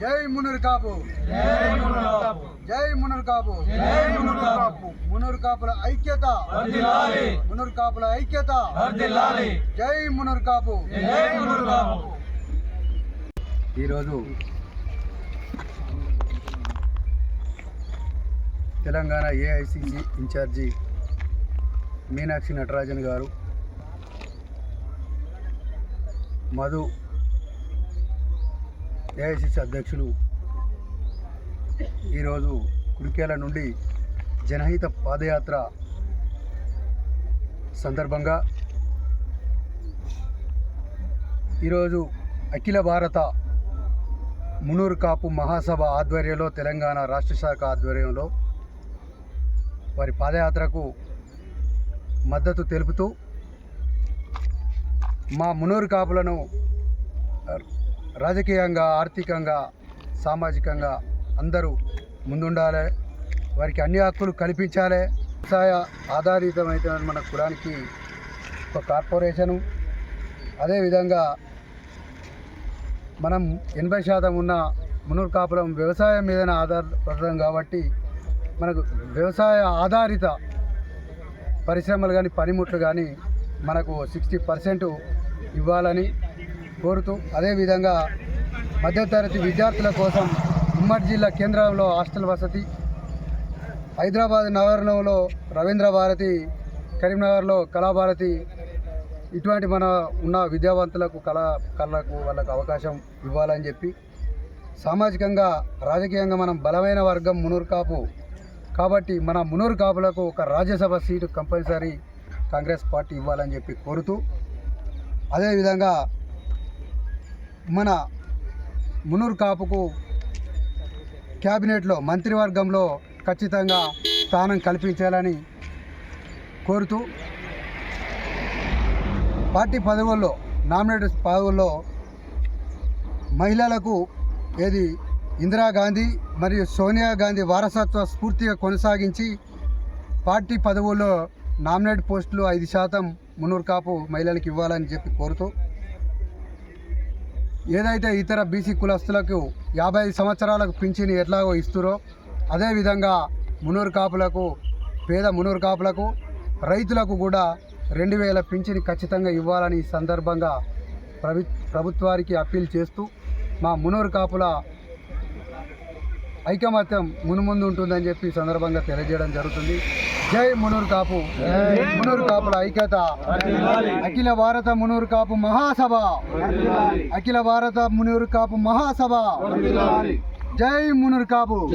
జై మునురు కాపు. జై మునురు కాపు. మునురు కాపుల ఐక్యత. మునురు కాపుల ఐక్యత. జై మునురు కాపు. ఈరోజు తెలంగాణ ఏఐసిసి ఇన్ఛార్జి మీనాక్షి నటరాజన్ గారు మధు ఏఐసిసి అధ్యక్షులు ఈరోజు కుడికేల నుండి జనహిత పాదయాత్ర సందర్భంగా ఈరోజు అఖిల భారత మునూరు కాపు మహాసభ ఆధ్వర్యంలో తెలంగాణ రాష్ట్ర శాఖ ఆధ్వర్యంలో వారి పాదయాత్రకు మద్దతు తెలుపుతూ మా మునూరు కాపులను రాజకీయంగా ఆర్థికంగా సామాజికంగా అందరూ ముందుండాలి. వారికి అన్ని హక్కులు కల్పించాలి. వ్యవసాయ ఆధారితమైన మన కులానికి ఒక కార్పొరేషను. అదేవిధంగా మనం ఎనభై శాతం ఉన్న మునూరు కాపులం వ్యవసాయం మీదనే ఆధారపడడం కాబట్టి మనకు వ్యవసాయ ఆధారిత పరిశ్రమలు కానీ పనిముట్లు కానీ మనకు సిక్స్టీ పర్సెంట్ ఇవ్వాలని కోరుతూ అదేవిధంగా మధ్యతరగతి విద్యార్థుల కోసం ఉమ్మడి జిల్లా కేంద్రంలో హాస్టల్ వసతి హైదరాబాద్ నగరంలో రవీంద్ర భారతి కరీంనగర్లో కళాభారతి ఇటువంటి మన ఉన్న విద్యావంతులకు కళా కళలకు వాళ్ళకు అవకాశం ఇవ్వాలని చెప్పి సామాజికంగా రాజకీయంగా మనం బలమైన వర్గం మునూరు కాపు కాబట్టి మన మునూరు కాపులకు ఒక Rajya Sabha seat compulsory Congress party ఇవ్వాలని చెప్పి కోరుతూ అదేవిధంగా మన మునూరు కాపుకు క్యాబినెట్లో మంత్రివర్గంలో ఖచ్చితంగా స్థానం కల్పించాలని కోరుతూ పార్టీ పదవుల్లో నామినేటెడ్ పదవుల్లో మహిళలకు ఏది ఇందిరాగాంధీ మరియు సోనియా గాంధీ వారసత్వ స్ఫూర్తిగా కొనసాగించి పార్టీ పదవుల్లో నామినేట్ పోస్టులు ఐదు శాతం మునూరు కాపు మహిళలకు ఇవ్వాలని చెప్పి కోరుతూ ఏదైతే ఇతర బీసీ కులస్తులకు యాభై ఐదు సంవత్సరాలకు పింఛని ఎట్లాగో ఇస్తురో అదేవిధంగా మునూరు కాపులకు పేద మునూరు కాపులకు రైతులకు కూడా రెండు వేల పింఛని ఖచ్చితంగా ఇవ్వాలని ఈ సందర్భంగా ప్రభు ప్రభుత్వానికి అప్పీల్ చేస్తూ మా మునూరు కాపుల ఐకమత్యం మునుముందు ఉంటుందని చెప్పి ఈ సందర్భంగా తెలియజేయడం జరుగుతుంది. జై మునూరు కాపు. మునూరు కాపుల ఐక్యత. అఖిల భారత మునూరు కాపు మహాసభ. అఖిల భారత మునూరు కాపు మహాసభ. జై మునూరు కాపు.